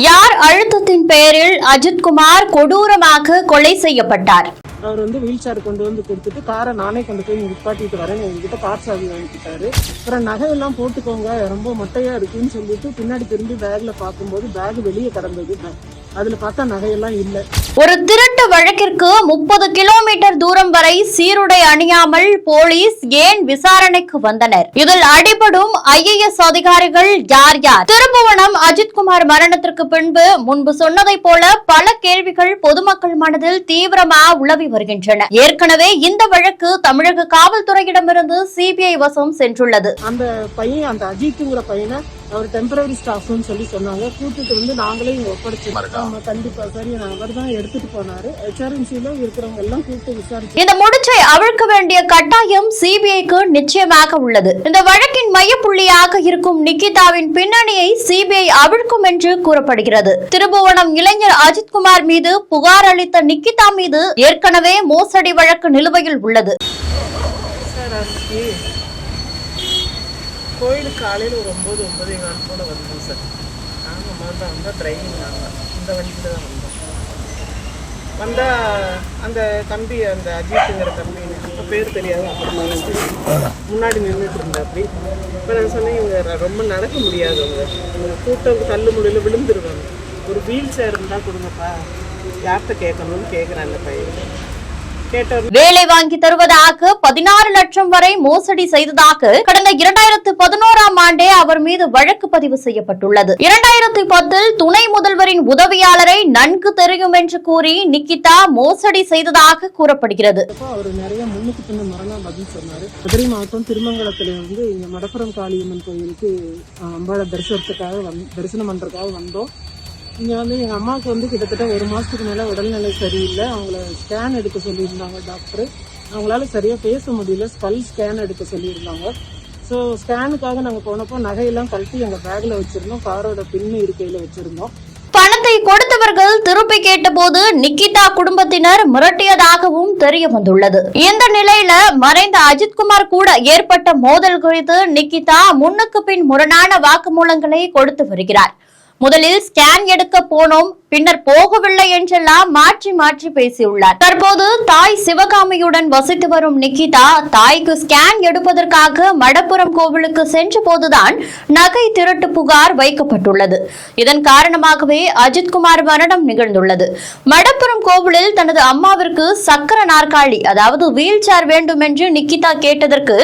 யார் அழுத்தத்தின் பெயரில் அஜித்குமார் கொடூரமாக கொலை செய்யப்பட்டார்? அவர் வந்து வீல் சேர் கொண்டு வந்து கொடுத்துட்டு காரை நானே கொண்டு போய் நிப்பாட்டிட்டு வரேன். எங்ககிட்ட கார் சாவி வாங்கிக்கிட்டாரு அப்புறம் நகையெல்லாம் போட்டுக்கோங்க ரொம்ப மொட்டையா இருக்குன்னு சொல்லிட்டு பின்னாடி திரும்பி பேக்ல பார்க்கும்போது பேக் வெளியே கிடந்தது. அதுல பார்த்தா நகையெல்லாம் இல்லை. ஒரு திருட்டு வழக்கிற்கு முப்பது கிலோமீட்டர் தூரம் வரை சீருடை அணியாமல் போலீஸ் ஏன் விசாரணைக்கு வந்தனர்? இதில் அடிபடும் ஐஏஎஸ் அதிகாரிகள் யார் யார்? திருப்புவனம் அஜித்குமார் மரணத்திற்கு பின்பு முன்பு சொன்னதைப் போல பல கேள்விகள் பொதுமக்கள் மனதில் தீவிரமா உளவி வருகின்றன. ஏற்கனவே இந்த வழக்கு தமிழக காவல்துறையிடமிருந்து சிபிஐ வசம் சென்றுள்ளது. அந்த பையன் அந்த அஜித்துங்கிற பையனை அவர் டெம்பரரி ஸ்டாஃப்னு சொல்லி சொன்னாங்க. கூட்டிட்டு வந்து நாங்களே இங்க ஒப்படைச்சிருக்கோம் ஆமா கண்டிப்பா. சரி அவர் தான் எடுத்துட்டு போனாரு. ஹெச்ஆர்என்சில இருக்கிறவங்க எல்லாம் கூப்பிட்டு விசாரிச்சு இந்த முடிச்சை அவிழ்க்க வேண்டிய கட்டாயம் சிபிஐக்கு நிச்சயமாக உள்ளது. இந்த வழக்கின் மையப்புள்ளியாக இருக்கும் நிக்கிதாவின் பின்னணியை சிபிஐ அவிழ்க்கும் என்று கூறப்படுகிறது. திருபுவனம் இளைஞர் அஜித்குமார் மீது புகார் அளித்த நிக்கிதா மீது ஏற்கனவே மோசடி வழக்கு நிலுவையில் உள்ளது. கோயிலுக்கு காலையில் ஒரு ஒம்பது ஒம்பதே கால் போல் வந்தோம் சார். நாங்கள் முதல்ல வந்தால் டிரைவிங் நாங்கள் இந்த வண்டியில் தான் வந்தோம். வந்தால் அந்த தம்பி அந்த அஜித்துங்கிற தம்பி அப்போ பேர் தெரியாது அப்புறமா முன்னாடி நின்றுட்டு இருந்தாப்படி இப்போ நான் சொன்னேன் இவங்க ர- ரொம்ப நடக்க முடியாது அவங்க இவங்க கூட்டம் தள்ளு முடியல விழுந்துருவாங்க. ஒரு வீல் சேர் இருந்தால் கொடுங்கப்பா. யார்கிட்ட கேட்கணும்னு கேட்குறேன் அந்த பையன். வேலை வாங்கி தருவதாக பதினாறு லட்சம் வரை மோசடி செய்ததாக கடந்த இரண்டாயிரத்து பதினோராம் ஆண்டே அவர் மீது வழக்கு பதிவு செய்யப்பட்டுள்ளது. இரண்டாயிரத்தி பத்தில் துணை முதல்வரின் உதவியாளரை நன்கு தெரியும் என்று கூறி நிக்கிதா மோசடி செய்ததாக கூறப்படுகிறது. மதுரை மாவட்டம் திருமங்கலத்துல வந்து இங்க மடப்புறம் காளியம்மன் கோயிலுக்கு அம்பாளை தரிசனத்துக்காக தரிசனம் பண்றதுக்காக வந்தோம். இங்கே வந்து எங்கள் அம்மாவுக்கு வந்து கிட்டத்தட்ட ஒரு மாதத்துக்கு மேலே உடல்நிலை சரியில்லை. அவங்கள ஸ்கேன் எடுக்க சொல்லியிருந்தாங்க டாக்டர் அவங்களால சரியாக பேச முடியல. ஸ்கல் ஸ்கேன் எடுக்க சொல்லியிருந்தாங்க. ஸோ ஸ்கேனுக்காக நாங்கள் போனப்போ நகையெல்லாம் கழட்டி எங்கள் பேக்கில் வச்சுருந்தோம். காரோட பின்னு இருக்கையில் வச்சுருந்தோம். பணத்தை கொடுத்தவர்கள் திருப்பி கேட்டபோது நிக்கிதா குடும்பத்தினர் மிரட்டியதாகவும் தெரிய வந்துள்ளது. இந்த நிலையில மறைந்த அஜித்குமார் கூட ஏற்பட்ட மோதல் குறித்து நிக்கிதா முன்னுக்கு பின் முரணான வாக்குமூலங்களை கொடுத்து வருகிறார். முதலில் ஸ்கேன் எடுக்க போனோம். பின்னர் போகவில்லை என்றெல்லாம் மாற்றி மாற்றி பேசியுள்ளார். தற்போது தாய் சிவகாமியுடன் வசித்து வரும் நிக்கிதா தாய்க்கு ஸ்கேன் எடுப்பதற்காக மடப்புரம் கோவிலுக்கு சென்ற போதுதான் நகை திருட்டு புகார் வைக்கப்பட்டுள்ளது. இதன் காரணமாகவே அஜித்குமார் மரணம் நிகழ்ந்துள்ளது. மடப்புரம் கோவிலில் தனது அம்மாவிற்கு சக்கர நாற்காலி அதாவது வீல் சேர் வேண்டும் என்று நிக்கிதா கேட்டதற்கு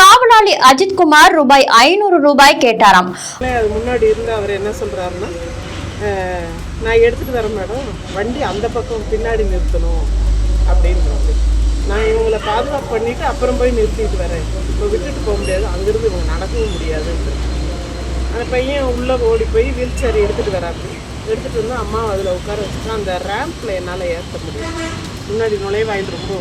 காவலாளி அஜித்குமார் ரூபாய் ஐநூறு ரூபாய் கேட்டாராம். முன்னாடி இருந்து அவர் என்ன சொல்றாருன்னா நான் எடுத்துட்டு வரேன் மேடம். வண்டி அந்த பக்கம் பின்னாடி நிறுத்தணும் அப்படின்றாங்க நான் இவங்களை பாதுகாப்பு பண்ணிட்டு அப்புறம் போய் நிறுத்திட்டு வரேன். இப்போ விட்டுட்டு போக முடியாது. அங்கிருந்து இவங்க நடக்கவும் முடியாதுன்னு அந்த பையன் உள்ளே ஓடி போய் வீல் சேர் எடுத்துட்டு வராப்படி எடுத்துட்டு வந்து அம்மா அதில் உட்கார வச்சுட்டு அந்த ரேம்பில் என்னால் ஏற்ற முடியும் முன்னாடி நுழைவாயில் ரொம்ப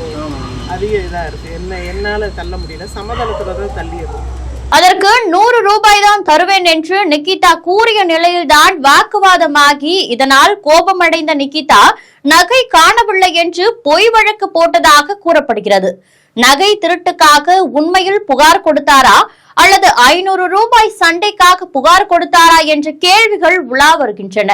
அதிக இதாக இருக்குது என்ன என்னால் தள்ள முடியல. சமதளத்தில் தான் தள்ளிடுறோம் அதற்கு நூறு ரூபாய் தான் தருவேன் என்று நிக்கிதா கூறிய நிலையில்தான் வாக்குவாதமாகி இதனால் கோபமடைந்த நிக்கிதா நகை காணவில்லை என்று பொய் வழக்கு போட்டதாக கூறப்படுகிறது. நகை திருட்டுக்காக உண்மையில் புகார் கொடுத்தாரா அல்லது ஐநூறு ரூபாய் சண்டைக்காக புகார் கொடுத்தாரா என்ற கேள்விகள் உலா வருகின்றன.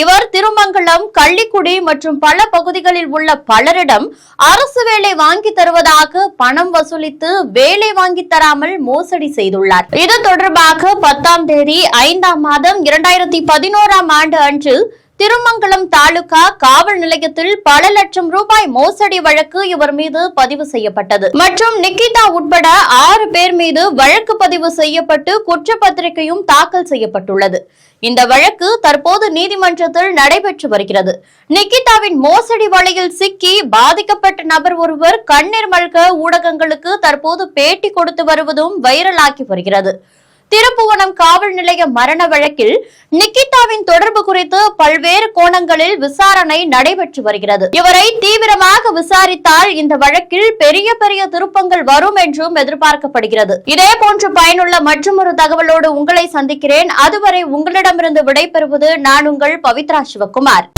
இவர் திருமங்கலம் கள்ளிக்குடி மற்றும் பல பகுதிகளில் உள்ள பலரிடம் அரசு வேலை வாங்கி தருவதாக பணம் வசூலித்து வேலை வாங்கி தராமல் மோசடி செய்துள்ளார். இது தொடர்பாக பத்தாம் தேதி ஐந்தாம் மாதம் இரண்டாயிரத்தி பதினோராம் ஆண்டு அன்று திருமங்கலம் தாலுகா காவல் நிலையத்தில் பல லட்சம் ரூபாய் மோசடி வழக்கு இவர் மீது பதிவு செய்யப்பட்டது. மற்றும் நிக்கிதா உட்பட ஆறு பேர் மீது வழக்கு பதிவு செய்யப்பட்டு குற்றப்பத்திரிகையும் தாக்கல் செய்யப்பட்டுள்ளது. இந்த வழக்கு தற்போது நீதிமன்றத்தில் நடைபெற்று வருகிறது. நிக்கிதாவின் மோசடி வலையில் சிக்கி பாதிக்கப்பட்ட நபர் ஒருவர் கண்ணீர் மல்க ஊடகங்களுக்கு தற்போது பேட்டி கொடுத்து வருவதும் வைரலாகி வருகிறது. திருப்புவனம் காவல் நிலைய மரண வழக்கில் நிக்கிதாவின் தொடர்பு குறித்து பல்வேறு கோணங்களில் விசாரணை நடைபெற்று வருகிறது. இவரை தீவிரமாக விசாரித்தால் இந்த வழக்கில் பெரிய பெரிய திருப்பங்கள் வரும் என்றும் எதிர்பார்க்கப்படுகிறது. இதே போன்று பயனுள்ள மற்றொரு தகவலோடு உங்களை சந்திக்கிறேன். அதுவரை உங்களிடமிருந்து விடைபெறுவது நான் உங்கள் பவித்ரா சிவகுமார்.